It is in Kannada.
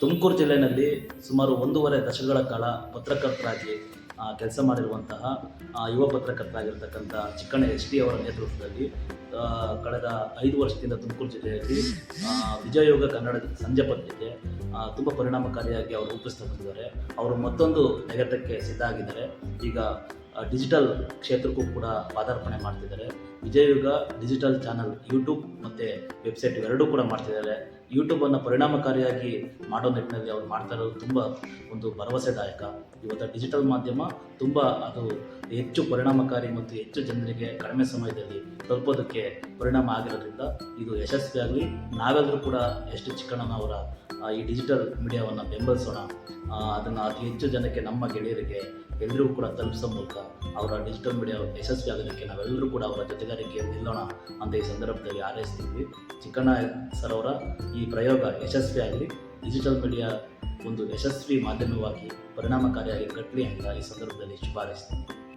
ತುಮಕೂರು ಜಿಲ್ಲೆಯಲ್ಲಿ ಸುಮಾರು ಒಂದೂವರೆ ದಶಕಗಳ ಕಾಲ ಪತ್ರಕರ್ತರಾಗಿ ಕೆಲಸ ಮಾಡಿರುವಂತಹ ಯುವ ಪತ್ರಕರ್ತರಾಗಿರ್ತಕ್ಕಂಥ ಚಿಕ್ಕಣ್ಣ ಎಚ್ ಡಿ ಅವರ ನೇತೃತ್ವದಲ್ಲಿ ಕಳೆದ ಐದು ವರ್ಷದಿಂದ ತುಮಕೂರು ಜಿಲ್ಲೆಯಲ್ಲಿ ಆ, ವಿಜಯಯೋಗ ಕನ್ನಡ ಸಂಜೆ ಪತ್ರಿಕೆ ತುಂಬ ಪರಿಣಾಮಕಾರಿಯಾಗಿ ಅವರು ರೂಪಿಸ್ತಾ ಬಂದಿದ್ದಾರೆ ಅವರು ಮತ್ತೊಂದು ನೆಗೆತಕ್ಕೆ ಸಿದ್ಧ ಆಗಿದ್ದಾರೆ ಈಗ ಡಿಜಿಟಲ್ ಕ್ಷೇತ್ರಕ್ಕೂ ಕೂಡ ಪಾದಾರ್ಪಣೆ ಮಾಡ್ತಿದ್ದಾರೆ. ವಿಜಯಯುಗ ಡಿಜಿಟಲ್ ಚಾನಲ್ ಯೂಟ್ಯೂಬ್ ಮತ್ತು ವೆಬ್ಸೈಟ್ ಎರಡೂ ಕೂಡ ಮಾಡ್ತಿದ್ದಾರೆ. ಯೂಟ್ಯೂಬನ್ನು ಪರಿಣಾಮಕಾರಿಯಾಗಿ ಮಾಡೋ ನಿಟ್ಟಿನಲ್ಲಿ ಅವ್ರು ಮಾಡ್ತಾ ಇರೋದು ತುಂಬ ಒಂದು ಭರವಸೆದಾಯಕ. ಇವತ್ತು ಡಿಜಿಟಲ್ ಮಾಧ್ಯಮ ತುಂಬ ಅದು ಹೆಚ್ಚು ಪರಿಣಾಮಕಾರಿ ಮತ್ತು ಹೆಚ್ಚು ಜನರಿಗೆ ಕಡಿಮೆ ಸಮಯದಲ್ಲಿ ತಲುಪೋದಕ್ಕೆ ಪರಿಣಾಮ ಆಗಿರೋದ್ರಿಂದ ಇದು ಯಶಸ್ವಿಯಾಗಲಿ ನಾವೆಲ್ಲರೂ ಕೂಡ ಎಷ್ಟು ಚಿಕ್ಕಣ್ಣನವರ ಈ ಡಿಜಿಟಲ್ ಮೀಡಿಯಾವನ್ನು ಬೆಂಬಲಿಸೋಣ. ಅದನ್ನು ಅತಿ ಹೆಚ್ಚು ಜನಕ್ಕೆ ನಮ್ಮ ಗೆಳೆಯರಿಗೆ ಎಲ್ಲರಿಗೂ ಕೂಡ ತಲುಪಿಸೋ ಮೂಲಕ ಅವರ ಡಿಜಿಟಲ್ ಮೀಡಿಯಾ ಯಶಸ್ವಿ ಆಗೋದಕ್ಕೆ ನಾವೆಲ್ಲರೂ ಕೂಡ ಅವರ ಜೊತೆಗಾರಿಕೆ ನಿಲ್ಲೋಣ ಅಂತ ಈ ಸಂದರ್ಭದಲ್ಲಿ ಆರೈಸ್ತೀವಿ ಚಿಕ್ಕಣ್ಣ ಸರ್ ಅವರ ಪ್ರಯೋಗ ಯಶಸ್ವಿಯಾಗಲಿ ಡಿಜಿಟಲ್ ಮೀಡಿಯಾ ಒಂದು ಯಶಸ್ವಿ ಮಾಧ್ಯಮವಾಗಿ ಪರಿಣಾಮಕಾರಿಯಾಗಿ ಕಟ್ಟಲಿ ಅಂತ ಈ ಸಂದರ್ಭದಲ್ಲಿ ಶಿಫಾರಸ್ತೀನಿ